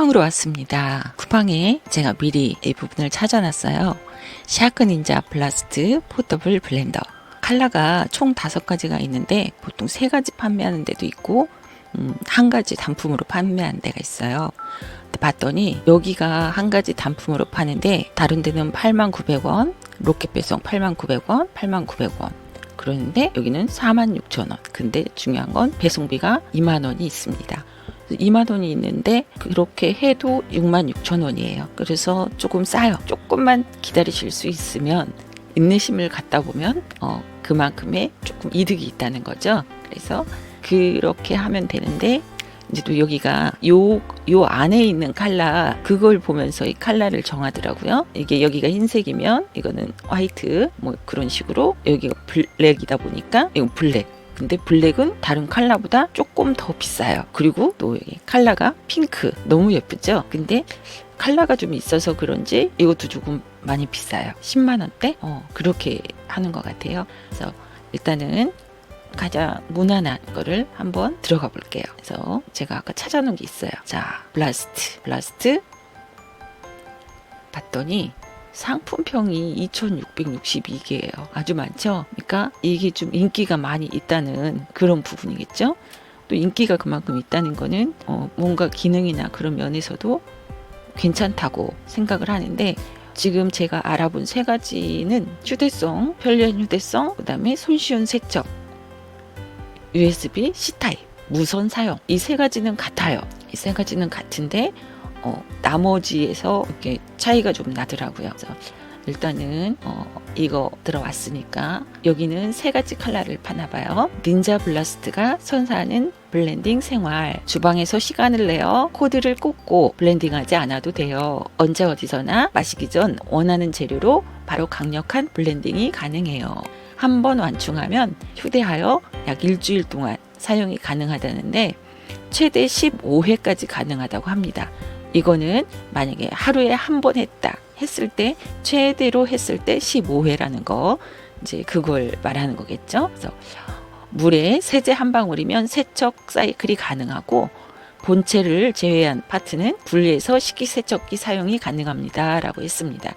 쿠팡으로 왔습니다. 쿠팡에 제가 미리 이 부분을 찾아놨어요. 샤크 닌자 블라스트 포터블 블렌더. 칼라가 총 다섯 가지가 있는데 보통 세 가지 판매하는 데도 있고 음, 한 가지 단품으로 판매하는 데가 있어요. 봤더니 여기가 한 가지 단품으로 파는데 다른 데는 89,000원, 로켓 배송 89,000원, 89,000원. 그러는데 여기는 46,000원. 근데 중요한 건 배송비가 2만 원이 있습니다. 2만 원이 있는데 그렇게 해도 6만 6천 원이에요. 그래서 조금 싸요. 조금만 기다리실 수 있으면 인내심을 갖다 보면 어, 그만큼의 조금 이득이 있다는 거죠. 그래서 그렇게 하면 되는데 이제 또 여기가 요, 요 안에 있는 칼라 그걸 보면서 이 칼라를 정하더라고요. 이게 여기가 흰색이면 이거는 화이트 뭐 그런 식으로 여기가 블랙이다 보니까 이건 블랙. 근데 블랙은 다른 칼라보다 조금 더 비싸요. 그리고 또 여기 칼라가 핑크 너무 예쁘죠? 근데 칼라가 좀 있어서 그런지 이것도 조금 많이 비싸요. 10만 원대? 어, 그렇게 하는 것 같아요. 그래서 일단은 가장 무난한 거를 한번 들어가 볼게요. 그래서 제가 아까 찾아놓은 게 있어요. 자, 블라스트, 블라스트. 봤더니 상품평이 2662개예요. 아주 많죠? 그러니까 이게 좀 인기가 많이 있다는 그런 부분이겠죠? 또 인기가 그만큼 있다는 거는 어, 뭔가 기능이나 그런 면에서도 괜찮다고 생각을 하는데 지금 제가 알아본 세 가지는 휴대성, 편리한 휴대성, 그다음에 손쉬운 세척, USB C 타입, 무선 사용 이 세 가지는 같아요. 이 세 가지는 같은데 어, 나머지에서 이렇게 차이가 좀 나더라고요. 그래서 일단은 어, 이거 들어왔으니까 여기는 세 가지 컬러를 파나 봐요. 닌자 블라스트가 선사하는 블렌딩 생활. 주방에서 시간을 내어 코드를 꽂고 블렌딩하지 않아도 돼요. 언제 어디서나 마시기 전 원하는 재료로 바로 강력한 블렌딩이 가능해요. 한 번 완충하면 휴대하여 약 일주일 동안 사용이 가능하다는데 최대 15회까지 가능하다고 합니다. 이거는 만약에 하루에 한 번 했다 했을 때 최대로 했을 때 15회라는 거 이제 그걸 말하는 거겠죠. 그래서 물에 세제 한 방울이면 세척 사이클이 가능하고 본체를 제외한 파트는 분리해서 식기세척기 사용이 가능합니다라고 했습니다.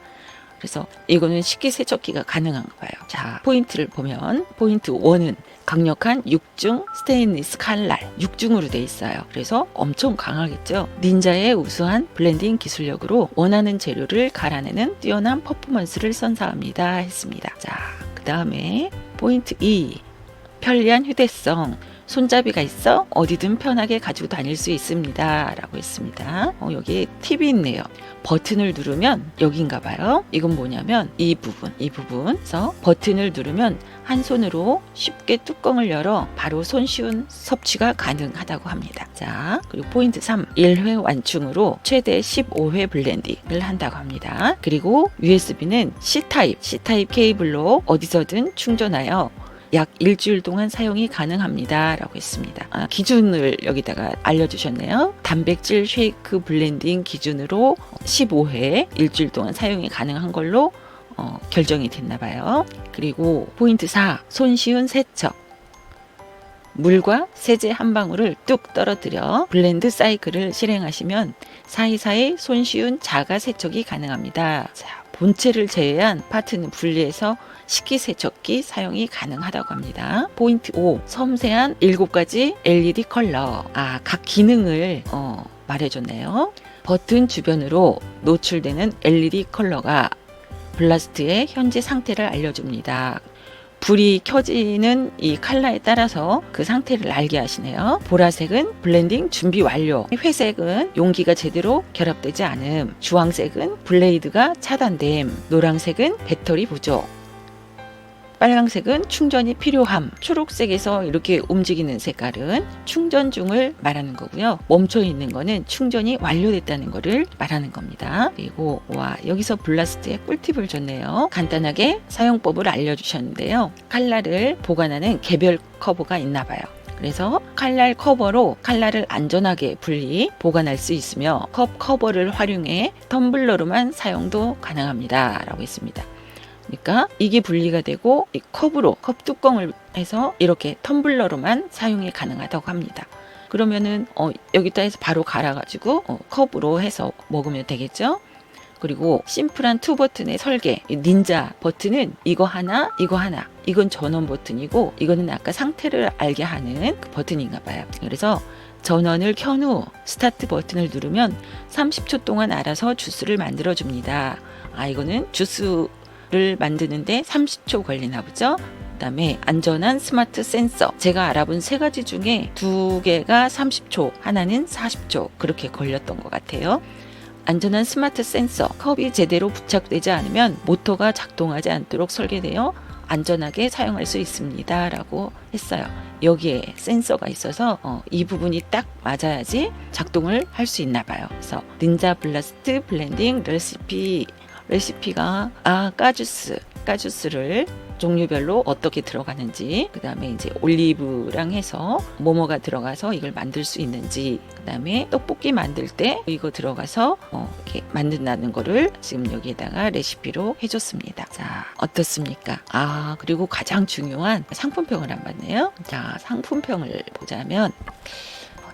그래서 이거는 식기세척기가 가능한가 봐요. 자, 포인트를 보면 포인트 1은 강력한 6중 스테인리스 칼날 6중으로 돼 있어요. 그래서 엄청 강하겠죠. 닌자의 우수한 블렌딩 기술력으로 원하는 재료를 갈아내는 뛰어난 퍼포먼스를 선사합니다 했습니다. 자, 그 다음에 포인트 2. 편리한 휴대성 손잡이가 있어 어디든 편하게 가지고 다닐 수 있습니다. 라고 했습니다. 어, 여기에 팁이 있네요. 버튼을 누르면 여긴가 봐요. 이건 뭐냐면 이 부분, 이 부분에서 버튼을 누르면 한 손으로 쉽게 뚜껑을 열어 바로 손쉬운 섭취가 가능하다고 합니다. 자, 그리고 포인트 3. 1회 완충으로 최대 15회 블렌딩을 한다고 합니다. 그리고 USB는 C타입, C타입 케이블로 어디서든 충전하여 약 일주일 동안 사용이 가능합니다. 라고 했습니다. 아, 기준을 여기다가 알려주셨네요. 단백질 쉐이크 블렌딩 기준으로 15회 일주일 동안 사용이 가능한 걸로 어, 결정이 됐나 봐요. 그리고 포인트 4. 손쉬운 세척. 물과 세제 한 방울을 뚝 떨어뜨려 블렌드 사이클을 실행하시면 사이사이 손쉬운 자가 세척이 가능합니다. 자, 본체를 제외한 파트는 분리해서 식기세척기 사용이 가능하다고 합니다. 포인트 5. 섬세한 7가지 LED 컬러. 아, 각 기능을 어, 말해줬네요. 버튼 주변으로 노출되는 LED 컬러가 블라스트의 현재 상태를 알려줍니다. 불이 켜지는 이 칼라에 따라서 그 상태를 알게 하시네요. 보라색은 블렌딩 준비 완료. 회색은 용기가 제대로 결합되지 않음. 주황색은 블레이드가 차단됨. 노란색은 배터리 부족. 빨강색은 충전이 필요함. 초록색에서 이렇게 움직이는 색깔은 충전 중을 말하는 거고요. 멈춰 있는 거는 충전이 완료됐다는 거를 말하는 겁니다. 그리고 와 여기서 블라스트의 꿀팁을 줬네요. 간단하게 사용법을 알려주셨는데요. 칼날을 보관하는 개별 커버가 있나 봐요. 그래서 칼날 커버로 칼날을 안전하게 분리 보관할 수 있으며 컵 커버를 활용해 텀블러로만 사용도 가능합니다. 라고 했습니다. 그러니까 이게 분리가 되고 이 컵으로 컵 뚜껑을 해서 이렇게 텀블러로만 사용이 가능하다고 합니다. 그러면은 어, 여기다 해서 바로 갈아가지고 어, 컵으로 해서 먹으면 되겠죠. 그리고 심플한 투 버튼의 설계 이 닌자 버튼은 이거 하나 이거 하나 이건 전원 버튼이고 이거는 아까 상태를 알게 하는 그 버튼인가 봐요 그래서 전원을 켠 후 스타트 버튼을 누르면 30초 동안 알아서 주스를 만들어 줍니다 아 이거는 주스 를 만드는데 30초 걸리나 보죠 그다음에 안전한 스마트 센서 제가 알아본 세 가지 중에 두 개가 30초 하나는 40초 그렇게 걸렸던 것 같아요 안전한 스마트 센서 컵이 제대로 부착되지 않으면 모터가 작동하지 않도록 설계되어 안전하게 사용할 수 있습니다. 라고 했어요. 여기에 센서가 있어서 어, 이 부분이 딱 맞아야지 작동을 할 수 있나 봐요. 그래서 닌자 블라스트 블렌딩 레시피 레시피가 아 까주스 까주스를 종류별로 어떻게 들어가는지 그 다음에 이제 올리브랑 해서 뭐뭐가 들어가서 이걸 만들 수 있는지 그 다음에 떡볶이 만들 때 이거 들어가서 어, 이렇게 만든다는 거를 지금 여기에다가 레시피로 해줬습니다. 자 어떻습니까? 아 그리고 가장 중요한 상품평을 안 봤네요. 자 상품평을 보자면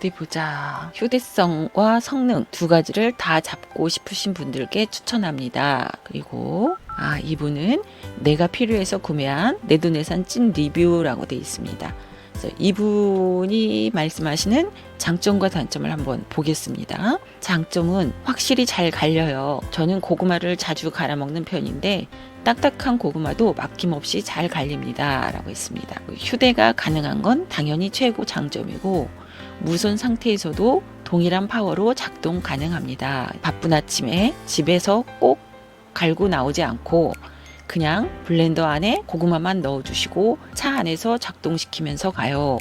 어디 보자. 휴대성과 성능 두 가지를 다 잡고 싶으신 분들께 추천합니다. 그리고 아 이분은 내가 필요해서 구매한 내돈내산 찐 리뷰라고 되어 있습니다. 이분이 말씀하시는 장점과 단점을 한번 보겠습니다. 장점은 확실히 잘 갈려요. 저는 고구마를 자주 갈아 먹는 편인데 딱딱한 고구마도 막힘없이 잘 갈립니다. 라고 했습니다. 휴대가 가능한 건 당연히 최고 장점이고 무선 상태에서도 동일한 파워로 작동 가능합니다. 바쁜 아침에 집에서 꼭 갈고 나오지 않고 그냥 블렌더 안에 고구마만 넣어주시고 차 안에서 작동시키면서 가요.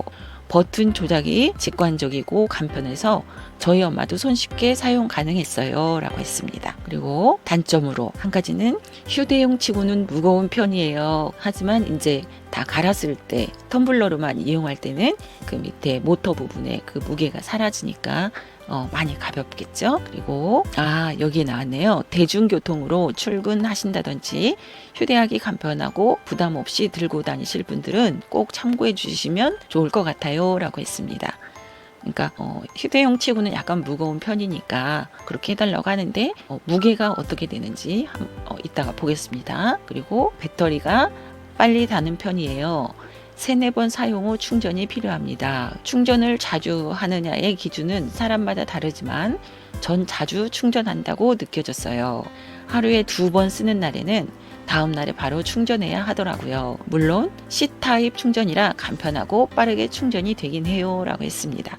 버튼 조작이 직관적이고 간편해서 저희 엄마도 손쉽게 사용 가능했어요. 라고 했습니다. 그리고 단점으로 한 가지는 휴대용 치고는 무거운 편이에요. 하지만 이제 다 갈았을 때 텀블러로만 이용할 때는 그 밑에 모터 부분에 그 무게가 사라지니까 어, 많이 가볍겠죠. 그리고 아 여기에 나왔네요. 대중교통으로 출근하신다든지 휴대하기 간편하고 부담 없이 들고 다니실 분들은 꼭 참고해 주시면 좋을 것 같아요라고 했습니다. 그러니까 어, 휴대용 치고는 약간 무거운 편이니까 그렇게 해달라고 하는데 어, 무게가 어떻게 되는지 한, 어, 이따가 보겠습니다. 그리고 배터리가 빨리 닿는 편이에요. 세네 번 사용 후 충전이 필요합니다. 충전을 자주 하느냐의 기준은 사람마다 다르지만 전 자주 충전한다고 느껴졌어요. 하루에 두 번 쓰는 날에는 다음 날에 바로 충전해야 하더라고요. 물론 C타입 충전이라 간편하고 빠르게 충전이 되긴 해요. 라고 했습니다.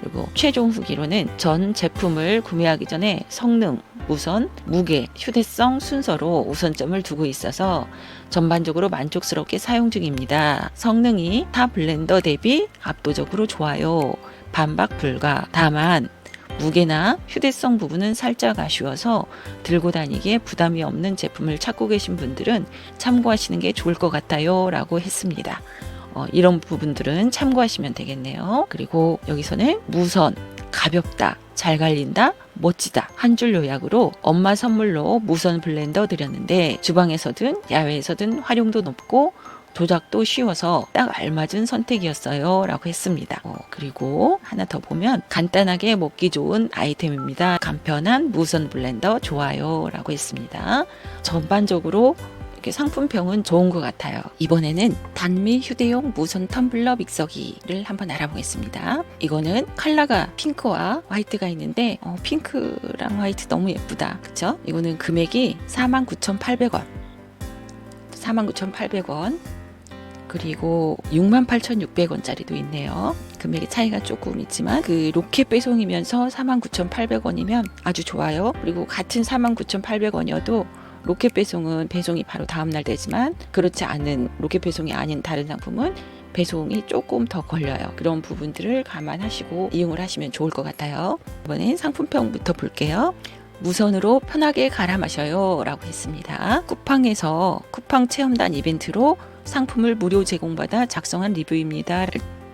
그리고 최종 후기로는 전 제품을 구매하기 전에 성능, 무선, 무게, 휴대성 순서로 우선점을 두고 있어서 전반적으로 만족스럽게 사용 중입니다. 성능이 타 블렌더 대비 압도적으로 좋아요. 반박 불가. 다만 무게나 휴대성 부분은 살짝 아쉬워서 들고 다니기에 부담이 없는 제품을 찾고 계신 분들은 참고하시는 게 좋을 것 같아요. 라고 했습니다. 어, 이런 부분들은 참고하시면 되겠네요. 그리고 여기서는 무선, 가볍다, 잘 갈린다, 멋지다 한 줄 요약으로 엄마 선물로 무선 블렌더 드렸는데 주방에서든 야외에서든 활용도 높고 조작도 쉬워서 딱 알맞은 선택이었어요 라고 했습니다. 어, 그리고 하나 더 보면 간단하게 먹기 좋은 아이템입니다. 간편한 무선 블렌더 좋아요 라고 했습니다. 전반적으로 이렇게 상품평은 좋은 것 같아요. 이번에는 단미 휴대용 무선 텀블러 믹서기를 한번 알아보겠습니다. 이거는 컬러가 핑크와 화이트가 있는데 어, 핑크랑 화이트 너무 예쁘다. 그쵸? 이거는 금액이 49,800원. 49,800원. 그리고 68,600원짜리도 있네요. 금액의 차이가 조금 있지만 그 로켓 배송이면서 49,800원이면 아주 좋아요. 그리고 같은 49,800원이어도 로켓 배송은 배송이 바로 다음날 되지만 그렇지 않은 로켓 배송이 아닌 다른 상품은 배송이 조금 더 걸려요. 그런 부분들을 감안하시고 이용을 하시면 좋을 것 같아요. 이번엔 상품평부터 볼게요. 무선으로 편하게 갈아 마셔요 라고 했습니다. 쿠팡에서 쿠팡 체험단 이벤트로 상품을 무료 제공받아 작성한 리뷰입니다.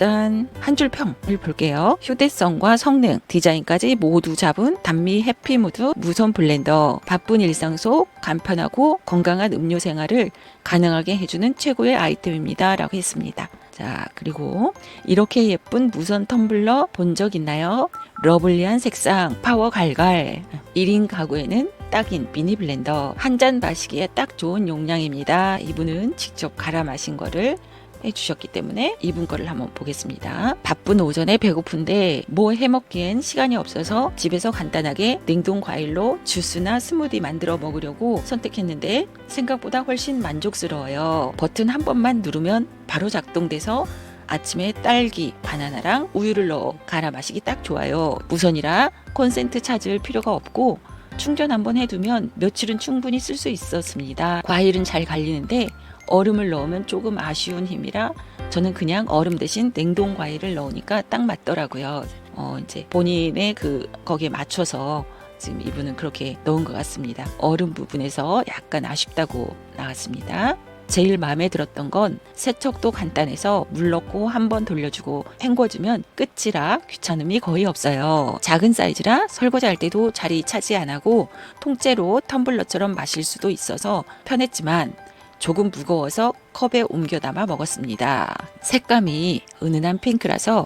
일단 한 줄 평을 볼게요. 휴대성과 성능, 디자인까지 모두 잡은 단미 해피무드 무선 블렌더. 바쁜 일상 속 간편하고 건강한 음료 생활을 가능하게 해주는 최고의 아이템입니다. 라고 했습니다. 자, 그리고 이렇게 예쁜 무선 텀블러 본 적 있나요? 러블리한 색상, 파워 갈갈. 1인 가구에는 딱인 미니 블렌더. 한 잔 마시기에 딱 좋은 용량입니다. 이분은 직접 갈아 마신 거를 해주셨기 때문에 이분 거를 한번 보겠습니다. 바쁜 오전에 배고픈데 뭐 해먹기엔 시간이 없어서 집에서 간단하게 냉동 과일로 주스나 스무디 만들어 먹으려고 선택했는데 생각보다 훨씬 만족스러워요. 버튼 한 번만 누르면 바로 작동돼서 아침에 딸기, 바나나랑 우유를 넣어 갈아 마시기 딱 좋아요. 무선이라 콘센트 찾을 필요가 없고 충전 한번 해두면 며칠은 충분히 쓸 수 있었습니다. 과일은 잘 갈리는데 얼음을 넣으면 조금 아쉬운 힘이라 저는 그냥 얼음 대신 냉동 과일을 넣으니까 딱 맞더라고요. 어, 이제 본인의 그 거기에 맞춰서 지금 이분은 그렇게 넣은 것 같습니다. 얼음 부분에서 약간 아쉽다고 나왔습니다. 제일 마음에 들었던 건 세척도 간단해서 물 넣고 한 번 돌려주고 헹궈주면 끝이라 귀찮음이 거의 없어요. 작은 사이즈라 설거지할 때도 자리 차지 안 하고 통째로 텀블러처럼 마실 수도 있어서 편했지만 조금 무거워서 컵에 옮겨 담아 먹었습니다. 색감이 은은한 핑크라서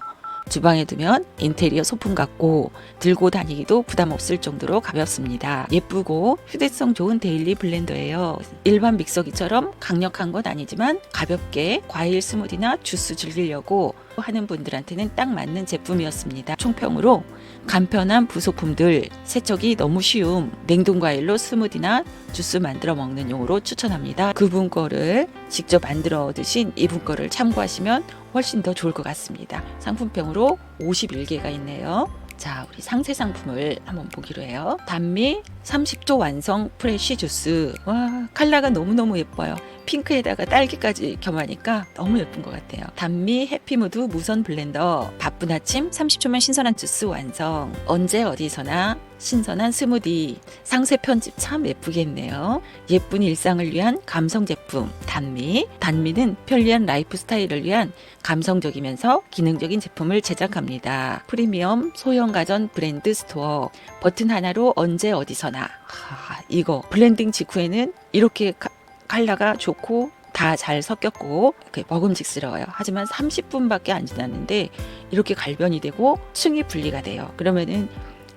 주방에 두면 인테리어 소품 같고 들고 다니기도 부담 없을 정도로 가볍습니다. 예쁘고 휴대성 좋은 데일리 블렌더예요. 일반 믹서기처럼 강력한 건 아니지만 가볍게 과일 스무디나 주스 즐기려고 하는 분들한테는 딱 맞는 제품이었습니다. 총평으로 간편한 부속품들, 세척이 너무 쉬움, 냉동 과일로 스무디나 주스 만들어 먹는 용으로 추천합니다. 그분 거를 직접 만들어 드신 이분 거를 참고하시면 훨씬 더 좋을 것 같습니다. 상품평으로 51개가 있네요. 자, 우리 상세 상품을 한번 보기로 해요. 단미 30조 완성 프레쉬 주스. 와, 컬러가 너무너무 예뻐요. 핑크에다가 딸기까지 겸하니까 너무 예쁜 것 같아요. 단미 해피무드 무선 블렌더. 바쁜 아침 30초면 신선한 주스 완성. 언제 어디서나 신선한 스무디. 상세 편집 참 예쁘게 했네요. 예쁜 일상을 위한 감성 제품. 단미. 단미는 편리한 라이프 스타일을 위한 감성적이면서 기능적인 제품을 제작합니다. 프리미엄 소형 가전 브랜드 스토어. 버튼 하나로 언제 어디서나. 하, 이거 블렌딩 직후에는 이렇게 가- 칼라가 좋고 다 잘 섞였고 먹음직스러워요. 하지만 30분밖에 안 지났는데 이렇게 갈변이 되고 층이 분리가 돼요. 그러면은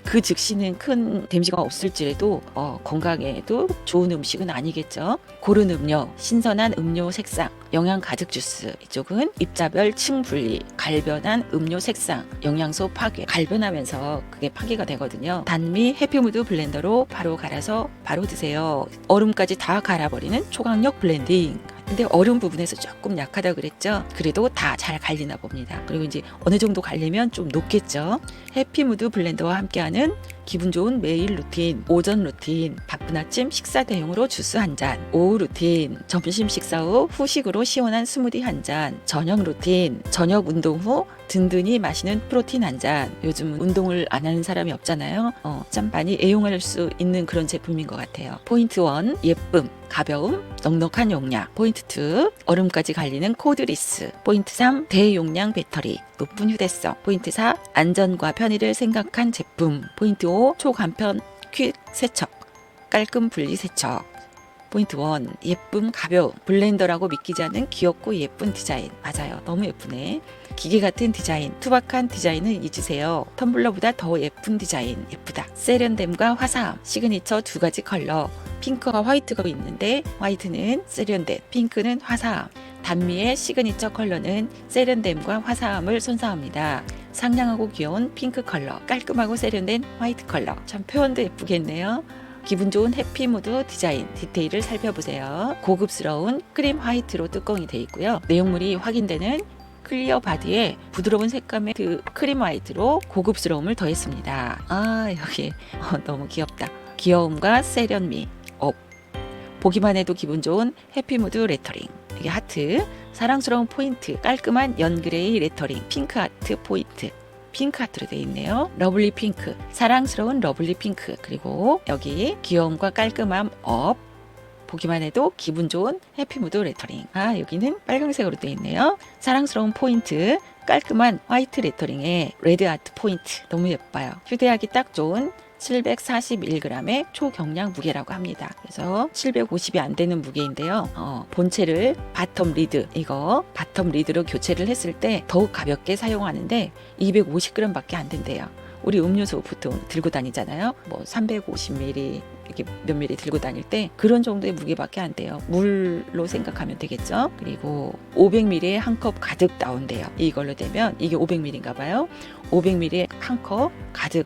그 즉시는 큰 데미지가 없을지라도 어, 건강에도 좋은 음식은 아니겠죠. 고른 음료, 신선한 음료 색상, 영양 가득 주스. 이쪽은 입자별 층 분리, 갈변한 음료 색상, 영양소 파괴. 갈변하면서 그게 파괴가 되거든요. 단미 해피무드 블렌더로 바로 갈아서 바로 드세요. 얼음까지 다 갈아버리는 초강력 블렌딩. 근데 얼음 부분에서 조금 약하다 그랬죠. 그래도 다 잘 갈리나 봅니다. 그리고 이제 어느 정도 갈리면 좀 녹겠죠. 해피무드 블렌더와 함께하는 기분 좋은 매일 루틴, 오전 루틴, 바쁜 아침 식사 대용으로 주스 한 잔, 오후 루틴, 점심 식사 후 후식으로 시원한 스무디 한 잔, 저녁 루틴, 저녁 운동 후 든든히 마시는 프로틴 한 잔. 요즘 운동을 안 하는 사람이 없잖아요. 어, 참 많이 애용할 수 있는 그런 제품인 것 같아요. 포인트 1, 예쁨. 가벼움, 넉넉한 용량. 포인트 2, 얼음까지 갈리는 코드리스. 포인트 3, 대용량 배터리. 높은 휴대성. 포인트 4, 안전과 편의를 생각한 제품. 포인트 5, 초간편 퀵 세척. 깔끔 분리 세척. 포인트 1, 예쁨, 가벼움. 블렌더라고 믿기지 않는 귀엽고 예쁜 디자인. 맞아요. 너무 예쁘네. 기계 같은 디자인, 투박한 디자인을 잊으세요. 텀블러보다 더 예쁜 디자인, 예쁘다. 세련됨과 화사함, 시그니처 두 가지 컬러. 핑크와 화이트가 있는데 화이트는 세련됨, 핑크는 화사함. 단미의 시그니처 컬러는 세련됨과 화사함을 선사합니다. 상냥하고 귀여운 핑크 컬러, 깔끔하고 세련된 화이트 컬러. 참 표현도 예쁘겠네요. 기분 좋은 해피무드 디자인 디테일을 살펴보세요. 고급스러운 크림 화이트로 뚜껑이 되어 있고요. 내용물이 확인되는 클리어 바디에 부드러운 색감의 그 크림 화이트로 고급스러움을 더했습니다. 아 여기 어, 너무 귀엽다. 귀여움과 세련미 업. 보기만 해도 기분 좋은 해피무드 레터링. 이게 하트. 사랑스러운 포인트. 깔끔한 연그레이 레터링. 핑크 하트 포인트. 핑크 하트로 되어 있네요. 러블리 핑크. 사랑스러운 러블리 핑크. 그리고 여기 귀여움과 깔끔함 업. 보기만 해도 기분 좋은 해피무드 레터링. 아, 여기는 빨강색으로 되어 있네요. 사랑스러운 포인트, 깔끔한 화이트 레터링에 레드 아트 포인트. 너무 예뻐요. 휴대하기 딱 좋은 741g의 초경량 무게라고 합니다. 그래서 750이 안 되는 무게인데요. 어, 본체를 바텀 리드, 이거 바텀 리드로 교체를 했을 때 더욱 가볍게 사용하는데 250g밖에 안 된대요. 우리 음료수 보통 들고 다니잖아요. 뭐 350ml 이렇게 몇 미리 들고 다닐 때 그런 정도의 무게밖에 안 돼요. 물로 생각하면 되겠죠. 그리고 500ml에 한 컵 가득 나온대요. 이걸로 되면 이게 500ml인가 봐요. 500ml에 한 컵 가득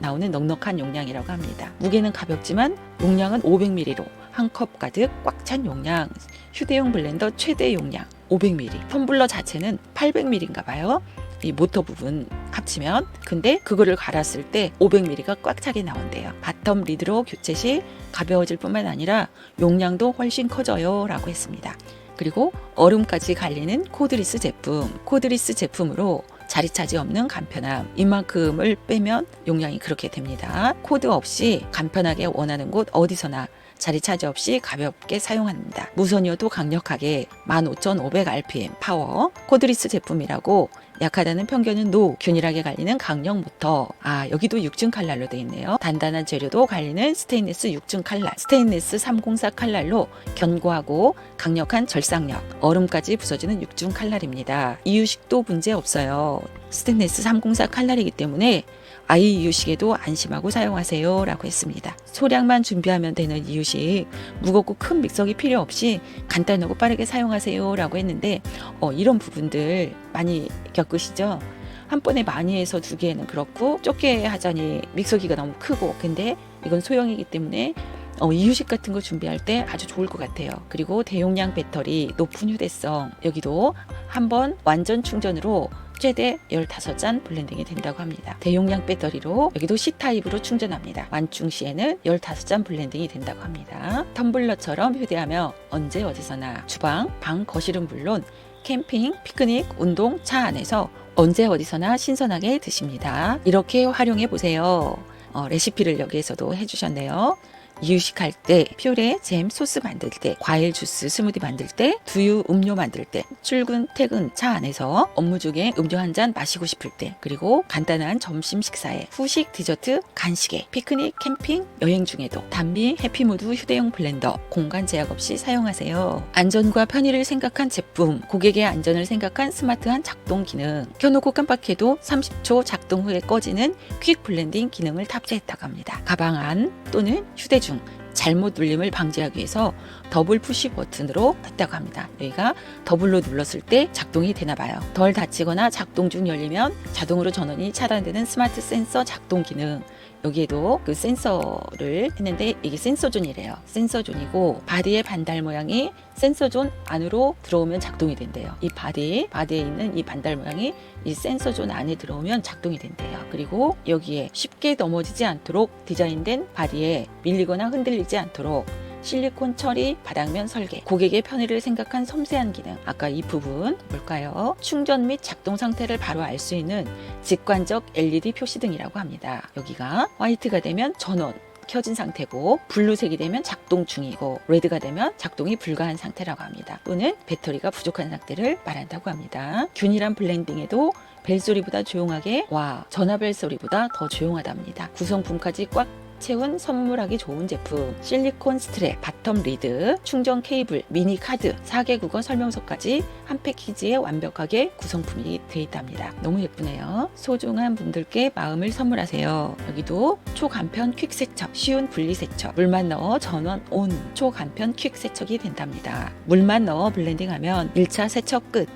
나오는 넉넉한 용량이라고 합니다. 무게는 가볍지만 용량은 500ml로 한 컵 가득 꽉 찬 용량. 휴대용 블렌더 최대 용량 500ml. 텀블러 자체는 800ml인가 봐요. 이 모터 부분 합치면 근데 그거를 갈았을 때 500ml가 꽉 차게 나온대요. 바텀 리드로 교체 시 가벼워질 뿐만 아니라 용량도 훨씬 커져요 라고 했습니다. 그리고 얼음까지 갈리는 코드리스 제품. 코드리스 제품으로 자리 차지 없는 간편함. 이만큼을 빼면 용량이 그렇게 됩니다. 코드 없이 간편하게 원하는 곳 어디서나 자리 차지 없이 가볍게 사용합니다. 무선이어도 강력하게 15,500rpm 파워. 코드리스 제품이라고 약하다는 편견은 노 균일하게 갈리는 강력 모터. 아 여기도 6중 칼날로 되어 있네요. 단단한 재료도 갈리는 스테인리스 6중 칼날. 스테인리스 304 칼날로 견고하고 강력한 절삭력 얼음까지 부서지는 6중 칼날입니다. 이유식도 문제 없어요. 스테인리스 304 칼날이기 때문에 아이 이유식에도 안심하고 사용하세요 라고 했습니다 소량만 준비하면 되는 이유식 무겁고 큰 믹서기 필요 없이 간단하고 빠르게 사용하세요 라고 했는데 어, 이런 부분들 많이 겪으시죠? 한 번에 많이 해서 두 개는 그렇고 좁게 하자니 믹서기가 너무 크고 근데 이건 소형이기 때문에 어, 이유식 같은 거 준비할 때 아주 좋을 것 같아요. 그리고 대용량 배터리, 높은 휴대성 여기도 한번 완전 충전으로 최대 15잔 블렌딩이 된다고 합니다. 대용량 배터리로 여기도 C타입으로 충전합니다. 완충 시에는 15잔 블렌딩이 된다고 합니다. 텀블러처럼 휴대하며 언제 어디서나 주방, 방, 거실은 물론 캠핑, 피크닉, 운동, 차 안에서 언제 어디서나 신선하게 드십니다. 이렇게 활용해 보세요. 어, 레시피를 여기에서도 해주셨네요. 이유식할 때, 퓨레, 잼, 소스 만들 때, 과일 주스, 스무디 만들 때, 두유, 음료 만들 때, 출근, 퇴근, 차 안에서 업무 중에 음료 한 잔 마시고 싶을 때, 그리고 간단한 점심 식사에, 후식, 디저트, 간식에, 피크닉, 캠핑, 여행 중에도 단비, 해피무드 휴대용 블렌더, 공간 제약 없이 사용하세요. 안전과 편의를 생각한 제품, 고객의 안전을 생각한 스마트한 작동 기능, 켜놓고 깜빡해도 30초 작동 후에 꺼지는 퀵 블렌딩 기능을 탑재했다고 합니다. 가방 안 또는 휴대 중 잘못 눌림을 방지하기 위해서 더블 푸시 버튼으로 했다고 합니다. 여기가 더블로 눌렀을 때 작동이 되나 봐요. 덜 닫히거나 작동 중 열리면 자동으로 전원이 차단되는 스마트 센서 작동 기능. 여기에도 그 센서를 했는데 이게 센서존이래요. 센서존이고 바디의 반달 모양이 센서존 안으로 들어오면 작동이 된대요. 이 바디, 바디에 있는 이 반달 모양이 이 센서존 안에 들어오면 작동이 된대요. 그리고 여기에 쉽게 넘어지지 않도록 디자인된 바디에 밀리거나 흔들리지 않도록 실리콘 처리 바닥면 설계 고객의 편의를 생각한 섬세한 기능 아까 이 부분 뭘까요? 충전 및 작동 상태를 바로 알 수 있는 직관적 LED 표시등이라고 합니다. 여기가 화이트가 되면 전원 켜진 상태고 블루색이 되면 작동 중이고 레드가 되면 작동이 불가한 상태라고 합니다. 또는 배터리가 부족한 상태를 말한다고 합니다. 균일한 블렌딩에도 벨 소리보다 조용하게 와 전화벨 소리보다 더 조용하답니다. 구성품까지 꽉 채운 선물하기 좋은 제품 실리콘 스트랩, 바텀 리드, 충전 케이블, 미니 카드, 4개 국어 설명서까지 한 패키지에 완벽하게 구성품이 되어 있답니다. 너무 예쁘네요. 소중한 분들께 마음을 선물하세요. 여기도 초간편 퀵 세척, 쉬운 분리 세척, 물만 넣어 전원 온, 초간편 퀵 세척이 된답니다. 물만 넣어 블렌딩하면 1차 세척 끝.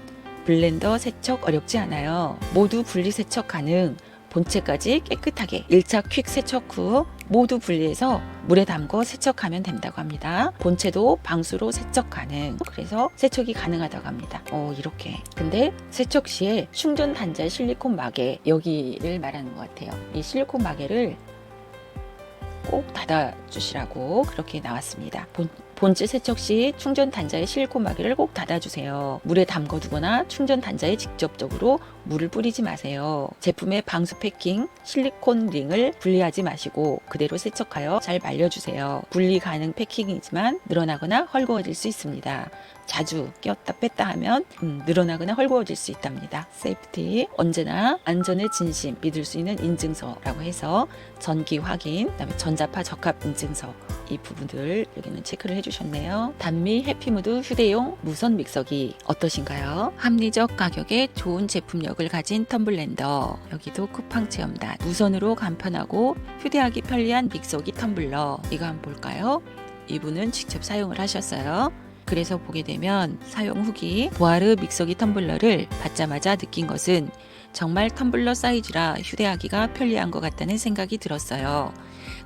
블렌더 세척 어렵지 않아요. 모두 분리 세척 가능. 본체까지 깨끗하게 1차 퀵 세척 후 모두 분리해서 물에 담궈 세척하면 된다고 합니다. 본체도 방수로 세척 가능. 그래서 세척이 가능하다고 합니다. 어, 이렇게. 근데 세척 시에 충전 단자 실리콘 마개 여기를 말하는 것 같아요. 이 실리콘 마개를 꼭 닫아 주시라고 그렇게 나왔습니다. 본, 본체 세척 시 충전 단자의 실리콘 마개를 꼭 닫아주세요. 물에 담궈두거나 충전 단자에 직접적으로 물을 뿌리지 마세요. 제품의 방수 패킹, 실리콘 링을 분리하지 마시고 그대로 세척하여 잘 말려주세요. 분리 가능 패킹이지만 늘어나거나 헐거워질 수 있습니다. 자주 끼웠다 뺐다 하면 음, 늘어나거나 헐거워질 수 있답니다. 세이프티 언제나 안전의 진심 믿을 수 있는 인증서라고 해서 전기 확인, 그다음에 전자파 적합 인증서 이 부분들 여기는 체크를 해주셨네요. 단미 해피무드 휴대용 무선 믹서기 어떠신가요? 합리적 가격에 좋은 제품력을 가진 텀블렌더 여기도 쿠팡 체험단 무선으로 간편하고 휴대하기 편리한 믹서기 텀블러 이거 한번 볼까요? 이분은 직접 사용을 하셨어요. 그래서 보게 되면 사용 후기 보아르 믹서기 텀블러를 받자마자 느낀 것은 정말 텀블러 사이즈라 휴대하기가 편리한 것 같다는 생각이 들었어요.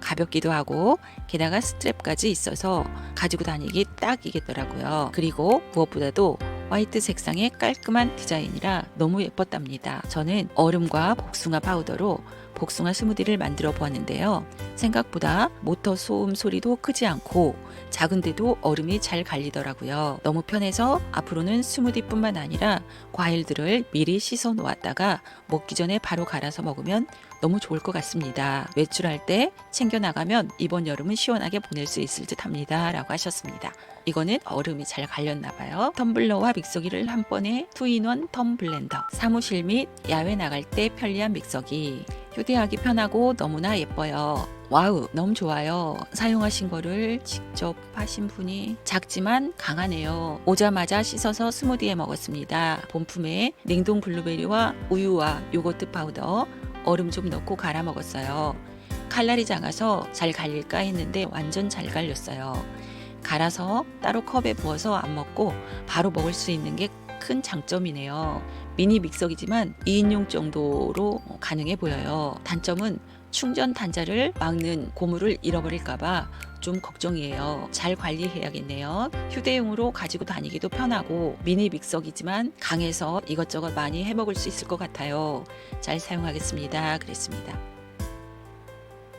가볍기도 하고 게다가 스트랩까지 있어서 가지고 다니기 딱이겠더라고요. 그리고 무엇보다도 화이트 색상의 깔끔한 디자인이라 너무 예뻤답니다. 저는 얼음과 복숭아 파우더로 복숭아 스무디를 만들어 보았는데요. 생각보다 모터 소음 소리도 크지 않고 작은데도 얼음이 잘 갈리더라고요. 너무 편해서 앞으로는 스무디뿐만 아니라 과일들을 미리 씻어 놓았다가 먹기 전에 바로 갈아서 먹으면 너무 좋을 것 같습니다. 외출할 때 챙겨 나가면 이번 여름은 시원하게 보낼 수 있을 듯 합니다. 라고 하셨습니다. 이거는 얼음이 잘 갈렸나 봐요. 텀블러와 믹서기를 한 번에 투인원 텀 블렌더. 사무실 및 야외 나갈 때 편리한 믹서기. 휴대하기 편하고 너무나 예뻐요. 와우, 너무 좋아요. 사용하신 거를 직접 하신 분이 작지만 강하네요. 오자마자 씻어서 스무디에 먹었습니다. 본품에 냉동 블루베리와 우유와 요거트 파우더, 얼음 좀 넣고 갈아 먹었어요. 칼날이 작아서 잘 갈릴까 했는데 완전 잘 갈렸어요. 갈아서 따로 컵에 부어서 안 먹고 바로 먹을 수 있는 게 큰 장점이네요. 미니 믹서기지만 2인용 정도로 가능해 보여요. 단점은 충전 단자를 막는 고무를 잃어버릴까봐 좀 걱정이에요. 잘 관리해야겠네요. 휴대용으로 가지고 다니기도 편하고 미니 믹서기지만 강해서 이것저것 많이 해 먹을 수 있을 것 같아요. 잘 사용하겠습니다. 그랬습니다.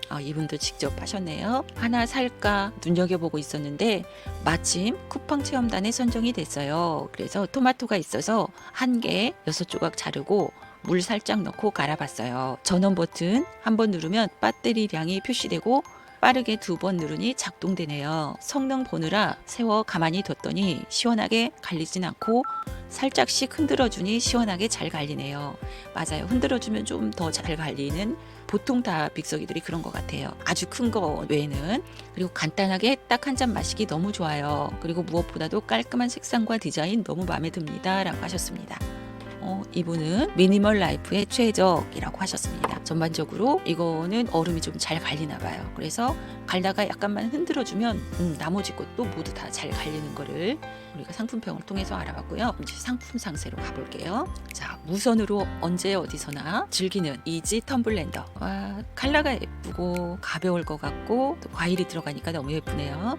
아, 이분도 직접 하셨네요. 하나 살까 눈여겨보고 있었는데 마침 쿠팡 체험단에 선정이 됐어요. 그래서 토마토가 있어서 한 개 여섯 조각 자르고 물 살짝 넣고 갈아봤어요. 전원 버튼 한 번 누르면 배터리량이 표시되고 빠르게 두 번 누르니 작동되네요. 성능 보느라 세워 가만히 뒀더니 시원하게 갈리진 않고 살짝씩 흔들어주니 시원하게 잘 갈리네요. 맞아요. 흔들어주면 좀 더 잘 갈리는 보통 다 믹서기들이 그런 것 같아요. 아주 큰 거 외에는 그리고 간단하게 딱 한 잔 마시기 너무 좋아요. 그리고 무엇보다도 깔끔한 색상과 디자인 너무 마음에 듭니다라고 하셨습니다. 어, 이분은 미니멀 라이프의 최적이라고 하셨습니다. 전반적으로 이거는 얼음이 좀 잘 갈리나 봐요. 그래서 갈다가 약간만 흔들어주면 음, 나머지 것도 모두 다 잘 갈리는 거를 우리가 상품평을 통해서 알아봤고요. 이제 상품 상세로 가볼게요. 자, 무선으로 언제 어디서나 즐기는 이지 텀블렌더. 와, 컬러가 예쁘고 가벼울 것 같고 또 과일이 들어가니까 너무 예쁘네요.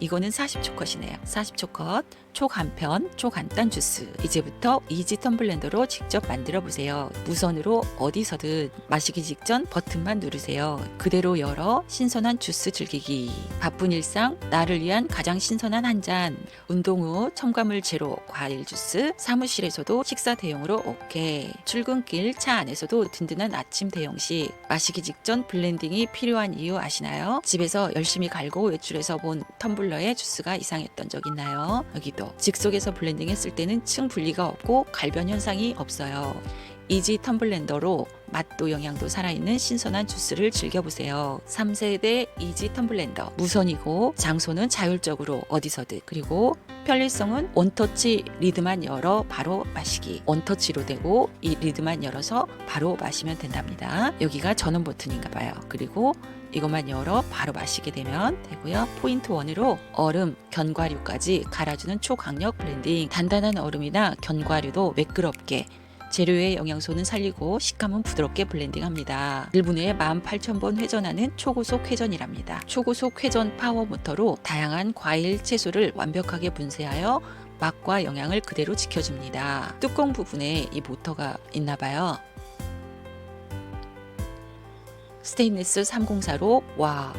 이거는 40초 컷이네요. 40초 컷, 초간편, 초간단 주스. 이제부터 이지 텀블렌더로 직접 만들어 보세요. 무선으로 어디서든 마시기 직전 버튼만 누르세요. 그대로 열어 신선한 주스 즐기기. 바쁜 일상, 나를 위한 가장 신선한 한 잔. 운동 후 첨가물 제로 과일 주스. 사무실에서도 식사 대용으로 오케이. 출근길 차 안에서도 든든한 아침 대용식. 마시기 직전 블렌딩이 필요한 이유 아시나요? 집에서 열심히 갈고 외출해서 본 텀블러에 주스가 이상했던 적 있나요? 여기도 직속에서 블렌딩 했을 때는 층 분리가 없고 갈변 현상이 없어요. 이지 텀블렌더로 맛도 영양도 살아있는 신선한 주스를 즐겨보세요. 3세대 이지 텀블렌더. 무선이고 장소는 자율적으로 어디서든. 그리고 편리성은 원터치 리드만 열어 바로 마시기. 원터치로 되고 이 리드만 열어서 바로 마시면 된답니다. 여기가 전원 버튼인가 봐요. 그리고 이것만 열어 바로 마시게 되면 되고요. 포인트 원으로 얼음, 견과류까지 갈아주는 초강력 블렌딩. 단단한 얼음이나 견과류도 매끄럽게 재료의 영양소는 살리고 식감은 부드럽게 블렌딩합니다. 1분 후에 18,000번 회전하는 초고속 회전이랍니다. 초고속 회전 파워 모터로 다양한 과일, 채소를 완벽하게 분쇄하여 맛과 영양을 그대로 지켜줍니다. 뚜껑 부분에 이 모터가 있나 봐요. 스테인리스 304로 와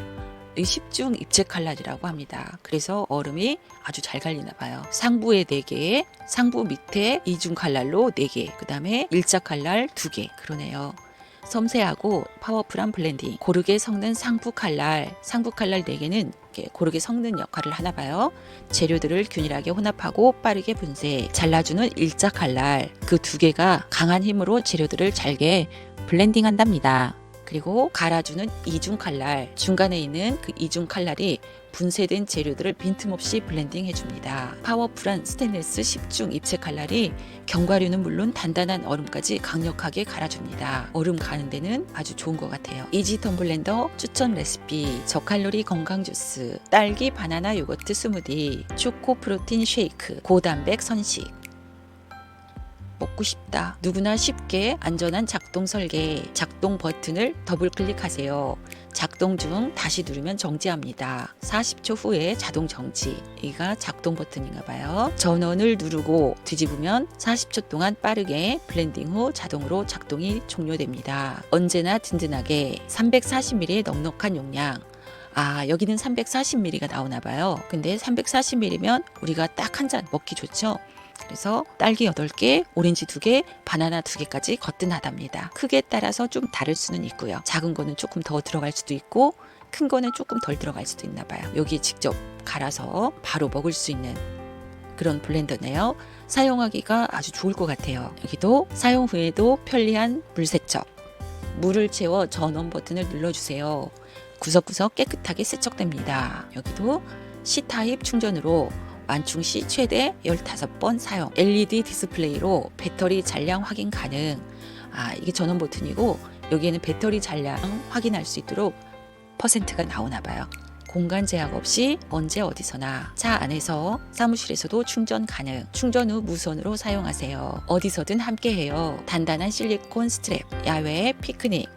이 10중 입체 칼날이라고 합니다. 그래서 얼음이 아주 잘 갈리나 봐요. 상부에 4개, 상부 밑에 이중 칼날로 4개, 그 다음에 일자 칼날 2개. 그러네요. 섬세하고 파워풀한 블렌딩. 고르게 섞는 상부 칼날, 상부 칼날 4개는 이렇게 고르게 섞는 역할을 하나 봐요. 재료들을 균일하게 혼합하고 빠르게 분쇄. 잘라주는 일자 칼날. 그 두 개가 강한 힘으로 재료들을 잘게 블렌딩 한답니다. 그리고 갈아주는 이중 칼날. 중간에 있는 그 이중 칼날이 분쇄된 재료들을 빈틈없이 블렌딩 해줍니다. 파워풀한 스테인리스 10중 입체 칼날이 견과류는 물론 단단한 얼음까지 강력하게 갈아줍니다. 얼음 가는 데는 아주 좋은 것 같아요. 이지 텀블렌더 추천 레시피 저칼로리 건강 주스 딸기 바나나 요거트 스무디 초코 프로틴 쉐이크 고단백 선식 먹고 싶다. 누구나 쉽게 안전한 작동 설계, 작동 버튼을 더블 클릭하세요. 작동 중 다시 누르면 정지합니다. 40초 후에 자동 정지. 이가 작동 버튼인가 봐요. 전원을 누르고 뒤집으면 40초 동안 빠르게 블렌딩 후 자동으로 작동이 종료됩니다. 언제나 든든하게 340ml의 넉넉한 용량. 아, 여기는 340ml가 나오나 봐요. 근데 340ml면 우리가 딱 한 잔 먹기 좋죠? 그래서 딸기 8개, 오렌지 2개, 바나나 2개까지 거뜬하답니다. 크기에 따라서 좀 다를 수는 있고요. 작은 거는 조금 더 들어갈 수도 있고 큰 거는 조금 덜 들어갈 수도 있나 봐요. 여기에 직접 갈아서 바로 먹을 수 있는 그런 블렌더네요. 사용하기가 아주 좋을 것 같아요. 여기도 사용 후에도 편리한 물 세척. 물을 채워 전원 버튼을 눌러주세요. 구석구석 깨끗하게 세척됩니다. 여기도 C타입 충전으로 완충 시 최대 15번 사용. LED 디스플레이로 배터리 잔량 확인 가능. 아, 이게 전원 버튼이고 여기에는 배터리 잔량 확인할 수 있도록 퍼센트가 나오나 봐요. 공간 제약 없이 언제 어디서나 차 안에서 사무실에서도 충전 가능. 충전 후 무선으로 사용하세요. 어디서든 함께해요. 단단한 실리콘 스트랩, 야외 피크닉,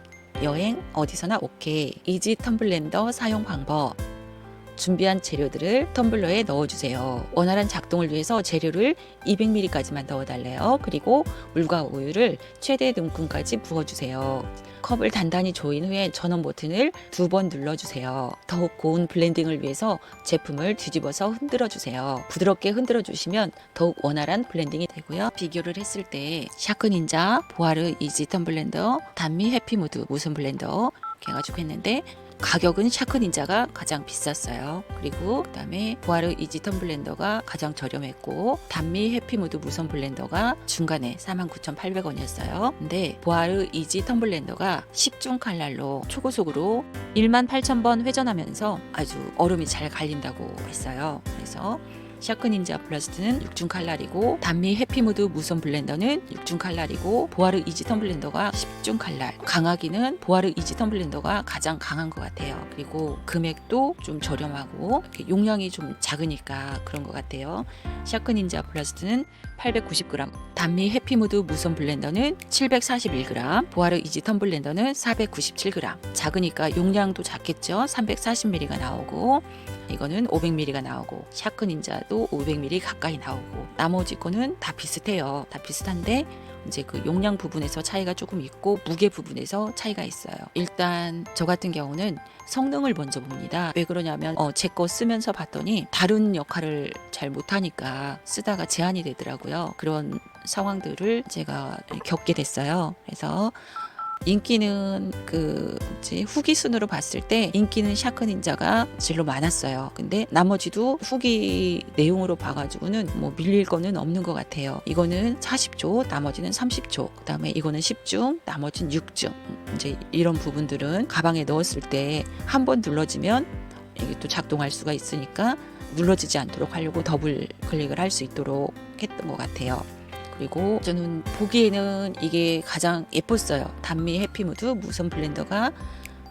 여행 어디서나 오케이. 이지 텀블렌더 사용 방법. 준비한 재료들을 텀블러에 넣어주세요. 원활한 작동을 위해서 재료를 200ml까지만 넣어달래요. 그리고 물과 우유를 최대 눈금까지 부어주세요. 컵을 단단히 조인 후에 전원 버튼을 두 번 눌러주세요. 더욱 고운 블렌딩을 위해서 제품을 뒤집어서 흔들어 주세요. 부드럽게 흔들어 주시면 더욱 원활한 블렌딩이 되고요. 비교를 했을 때 샤크 닌자, 보아르 이지 텀블렌더, 단미 해피무드 무슨 블렌더 이렇게 해가지고 했는데 가격은 샤크 닌자가 가장 비쌌어요. 그리고 그다음에 보아르 이지 텀블렌더가 가장 저렴했고 단미 해피무드 무선 블렌더가 중간에 49,800원이었어요. 근데 보아르 이지 텀블렌더가 10중 칼날로 초고속으로 1만 8,000번 회전하면서 아주 얼음이 잘 갈린다고 했어요. 그래서 샤크 닌자 플러스는 6중 칼날이고 단미 해피무드 무선 블렌더는 6중 칼날이고 보아르 이지 텀블렌더가 10중 칼날. 강하기는 보아르 이지 텀블렌더가 가장 강한 것 같아요. 그리고 금액도 좀 저렴하고 용량이 좀 작으니까 그런 것 같아요. 샤크 닌자 플러스는 890g 단미 해피무드 무선 블렌더는 741g 보아르 이지 텀블렌더는 497g 작으니까 용량도 작겠죠? 340ml가 나오고 이거는 500ml가 나오고 샤크 닌자도 500ml 가까이 나오고 나머지 거는 다 비슷해요. 다 비슷한데 이제 그 용량 부분에서 차이가 조금 있고 무게 부분에서 차이가 있어요. 일단 저 같은 경우는 성능을 먼저 봅니다. 왜 그러냐면 어, 제 거 쓰면서 봤더니 다른 역할을 잘 못하니까 쓰다가 제한이 되더라고요. 그런 상황들을 제가 겪게 됐어요. 그래서 인기는 그 뭐지 후기 순으로 봤을 때 인기는 샤크 닌자가 진로 많았어요. 근데 나머지도 후기 내용으로 봐가지고는 뭐 밀릴 거는 없는 것 같아요. 이거는 40조, 나머지는 30조, 그다음에 이거는 10중, 나머지는 6중. 이제 이런 부분들은 가방에 넣었을 때 한 번 눌러지면 이게 또 작동할 수가 있으니까 눌러지지 않도록 하려고 더블 클릭을 할 수 있도록 했던 것 같아요. 그리고 저는 보기에는 이게 가장 예뻤어요. 단미 해피무드 무선 블렌더가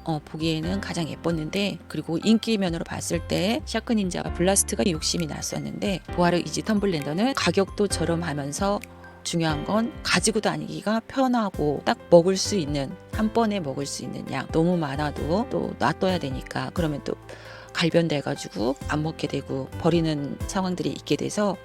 어, 보기에는 가장 예뻤는데 그리고 인기 면으로 봤을 때 샤크 닌자 블라스트가 욕심이 났었는데 보아르 이지 텀블렌더는 가격도 저렴하면서 중요한 건 가지고 다니기가 편하고 딱 먹을 수 있는 한 번에 먹을 수 있는 양 너무 많아도 또 놔둬야 되니까 그러면 또 발변돼가지고 안 먹게 되고 버리는 상황들이 있게 돼서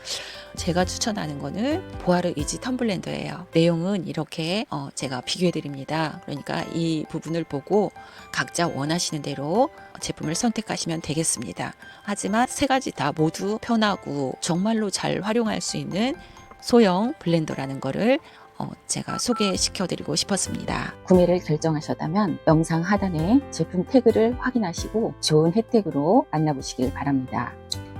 제가 추천하는 거는 보아르 이지 텀블랜더예요. 내용은 이렇게 어, 제가 비교해 드립니다. 그러니까 이 부분을 보고 각자 원하시는 대로 제품을 선택하시면 되겠습니다. 하지만 세 가지 다 모두 편하고 정말로 잘 활용할 수 있는 소형 블렌더라는 거를 어, 제가 소개시켜 드리고 싶었습니다. 구매를 결정하셨다면 영상 하단에 제품 태그를 확인하시고 좋은 혜택으로 만나보시길 바랍니다.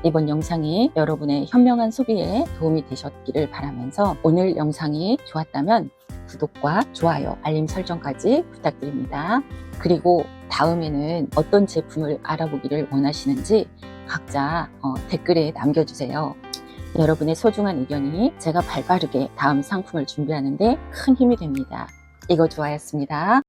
이번 영상이 여러분의 현명한 소비에 도움이 되셨기를 바라면서 오늘 영상이 좋았다면 구독과 좋아요, 알림 설정까지 부탁드립니다. 그리고 다음에는 어떤 제품을 알아보기를 원하시는지 각자 어, 댓글에 남겨주세요. 여러분의 소중한 의견이 제가 발빠르게 다음 상품을 준비하는데 큰 힘이 됩니다. 이거 좋아였습니다.